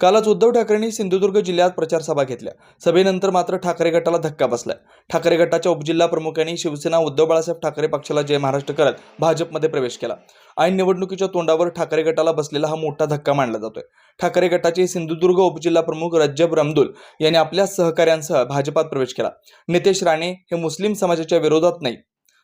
कालच उद्धव ठाकरेंनी सिंधुदुर्ग जिल्ह्यात प्रचार सभा घेतल्या. सभेनंतर मात्र ठाकरे गटाला धक्का बसलाय. ठाकरे गटाच्या उपजिल्हा प्रमुखांनी शिवसेना उद्धव बाळासाहेब ठाकरे पक्षाला जय महाराष्ट्र करत भाजपमध्ये प्रवेश केला. ऐन निवडणुकीच्या तोंडावर ठाकरे गटाला बसलेला हा मोठा धक्का मानला जातोय. ठाकरे गटाचे सिंधुदुर्ग उपजिल्हा प्रमुख रज्जब रमदुल यांनी आपल्या सहकाऱ्यांसह भाजपात प्रवेश केला. नितेश राणे हे मुस्लिम समाजाच्या विरोधात नाही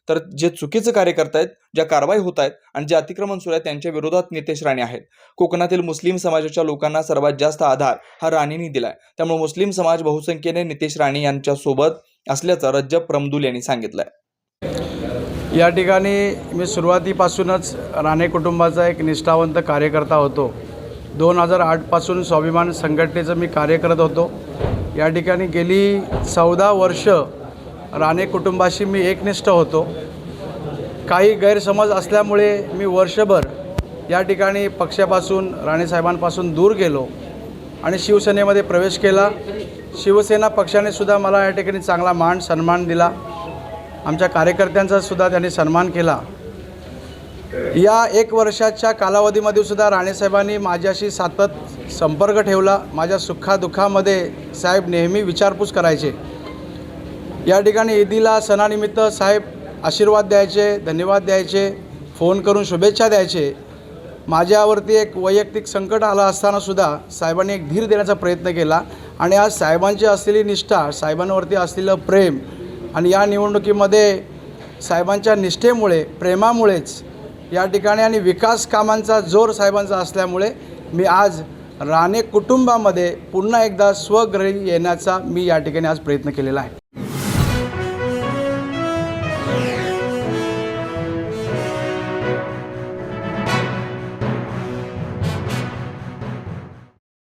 तर जे चुकीचं कार्य करतायत ज्या कारवाई होत आहेत आणि जे अतिक्रमण सुरू आहे त्यांच्या विरोधात नितेश राणे आहेत. कोकणातील मुस्लिम समाजाच्या लोकांना सर्वात जास्त आधार हा राणेंनी दिलाय. त्यामुळे मुस्लिम समाज बहुसंख्येने नितेश राणे यांच्या सोबत असल्याचं रज्जब प्रमदुल यांनी सांगितलंय. या ठिकाणी मी सुरुवातीपासूनच राणे कुटुंबाचा एक निष्ठावंत कार्यकर्ता होतो. दोन हजार आठपासून स्वाभिमान संघटनेचं मी कार्य करत होतो. या ठिकाणी गेली चौदा वर्ष राणे कुटुंबाशी मी एकनिष्ठ होतो. काही गैरसमज असल्यामुळे मी वर्षभर या ठिकाणी पक्षापासून राणेसाहेबांपासून दूर गेलो आणि शिवसेनेमध्ये प्रवेश केला. शिवसेना पक्षाने सुद्धा मला या ठिकाणी चांगला मान सन्मान दिला. आमच्या कार्यकर्त्यांचा सुद्धा त्यांनी सन्मान केला. या एक वर्षाच्या कालावधीमध्ये सुद्धा राणेसाहेबांनी माझ्याशी सातत संपर्क ठेवला. माझ्या सुखादुःखामध्ये साहेब नेहमी विचारपूस करायचे. या ठिकाणी ईदीला सणानिमित्त साहेब आशीर्वाद द्यायचे धन्यवाद द्यायचे फोन करून शुभेच्छा द्यायचे. माझ्यावरती एक वैयक्तिक संकट आलं असतानासुद्धा साहेबांनी एक धीर देण्याचा प्रयत्न केला. आणि आज साहेबांची असलेली निष्ठा साहेबांवरती असलेलं प्रेम आणि या निवडणुकीमध्ये साहेबांच्या निष्ठेमुळे प्रेमामुळेच या ठिकाणी आणि विकास कामांचा जोर साहेबांचा असल्यामुळे मी आज राणे कुटुंबामध्ये पुन्हा एकदा स्वगृही येण्याचा मी या ठिकाणी आज प्रयत्न केलेला आहे.